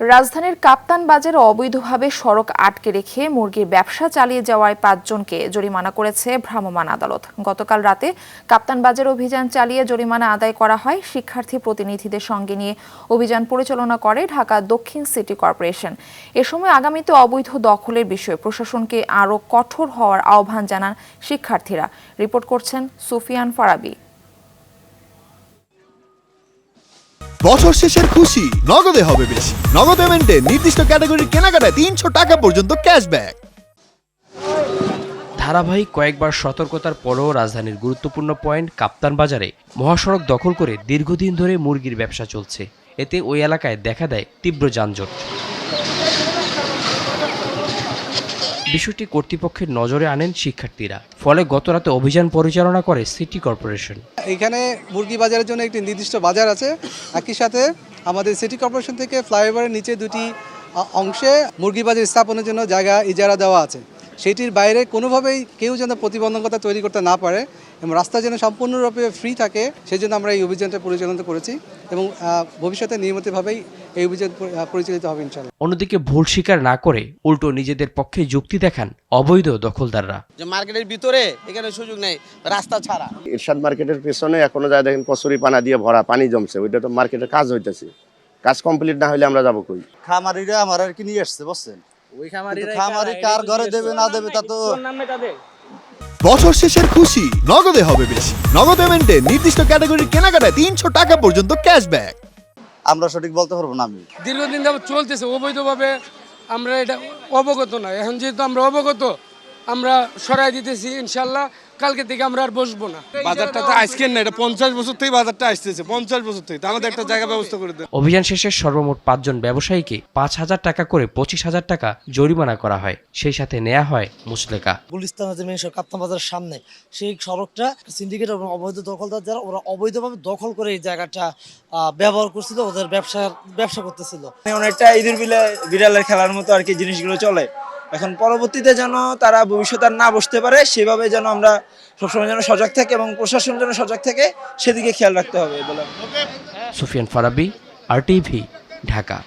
রাজধানীর কাপ্তান বাজারে অবৈধভাবে সড়ক আটকে রেখে মুরগির ব্যবসা চালিয়ে যাওয়ায় পাঁচজনকে জরিমানা করেছে ভ্রাম্যমাণ আদালত। গতকাল রাতে কাপ্তান বাজার অভিযান চালিয়ে জরিমানা আদায় করা হয়। শিক্ষার্থী প্রতিনিধিদের সঙ্গে নিয়ে অভিযান পরিচালনা করে ঢাকা দক্ষিণ সিটি কর্পোরেশন। এ সময় আগামীতে অবৈধ দখলের বিষয়ে প্রশাসনকে আরও কঠোর হওয়ার আহ্বান জানান শিক্ষার্থীরা। রিপোর্ট করছেন সুফিয়ান ফারাবি। বছর শেষের খুশি। নগদে হবে বেশি। নগদ পেমেন্টে নির্দিষ্ট ক্যাটাগরির কেনাকাটায় তিনশো টাকা পর্যন্ত ক্যাশব্যাক ধারাবাহিক কয়েকবার সতর্কতার পরও রাজধানীর গুরুত্বপূর্ণ পয়েন্ট কাপ্তান বাজারে মহাসড়ক দখল করে দীর্ঘদিন ধরে মুরগির ব্যবসা চলছে। এতে ওই এলাকায় দেখা দেয় তীব্র যানজট। বিষয়টি কর্তৃপক্ষের নজরে আনেন শিক্ষার্থীরা। ফলে গতরাতে অভিযান পরিচালনা করে সিটি কর্পোরেশন। এখানে মুরগি বাজারের জন্য একটি নির্দিষ্ট বাজার আছে। একই সাথে আমাদের সিটি কর্পোরেশন থেকে ফ্লাইওভারের নিচে দুটি অংশে মুরগি বাজার স্থাপনের জন্য জায়গা ইজারা দেওয়া আছে। সেটির বাইরে কোনোভাবেই কেউ যেন প্রতিবন্ধকতা তৈরি করতে না পারে এবং রাস্তা যেন সম্পূর্ণরূপে ফ্রি থাকে সেই জন্য আমরা এই অভিযানটা পরিচালনা করেছি এবং ভবিষ্যতে নিয়মিতভাবেই এই অভিযান পরিচালিত হবে ইনশাল্লাহ। অন্যদিকে ভুল স্বীকার না করে উল্টো নিজেদের পক্ষে যুক্তি দেখান অবৈধ দখলদাররা। যে মার্কেটের ভিতরে এখানে সুযোগ নেই রাস্তা ছাড়া। ইরশাদ মার্কেটের পেছনে এখনও যায় দেখেন কচুরি পানা দিয়ে ভরা পানি জমছে ওইটা তো মার্কেটের কাজ হইতেছে। কাজ কমপ্লিট না হলে আমরা যাব কই? খামারিরা আমার আর কি নিয়ে আসছে বুঝছেন? কিন্তু খামারি কার ঘরে দেবে না দেবে তা তো বছর শেষের খুশি নগদে হবে বেশি। নগদ পেমেন্টে নির্দিষ্ট ক্যাটাগরির কেনাকাটায় তিনশো টাকা পর্যন্ত ক্যাশব্যাক। আমরা সঠিক বলতে পারব না আমি? দীর্ঘদিন যাবত চলতেছে অবৈধভাবে আমরা এটা অবগত না। এখন যেহেতু আমরা অবগত আমরা সরাই দিতেছি ইনশাল্লাহ। কালকে থেকে আমরা আর বসবো না। বাজারটা তো আজকের না এটা পঞ্চাশ বছর থেকে বাজারটা আসতেছে পঞ্চাশ বছর থেকে। আমাদের একটা জায়গা ব্যবস্থা করে দেন। অভিযান শেষে সর্বমোট পাঁচজন ব্যবসায়ীকে পাঁচ হাজার টাকা করে পঁচিশ হাজার টাকা জরিমানা করা হয়। সেই সাথে নেওয়া হয় মুচলেকা গুলিস্তান যে মেন কাপ্তান বাজারের সামনে। সেই সড়কটা সিন্ডিকেট এবং অবৈধ দখলদার যারা ওরা অবৈধভাবে দখল করে এই জায়গাটা আহ, ব্যবহার করছিল ওদের ব্যবসা ব্যবসা করতেছিল। অনেকটা ঈদের বিলে বিড়ালের খেলার মতো আর কি জিনিসগুলো চলে। এখন পরবর্তীতে যেন তারা ভবিষ্যতে না বসতে পারে, সেভাবে যেন আমরা সবসময় যেন সজাগ থাকে এবং প্রশাসন যেন সজাগ থাকে সেদিকে খেয়াল রাখতে হবে বলে সুফিয়ান ফারাবি, আর টিভি ঢাকা।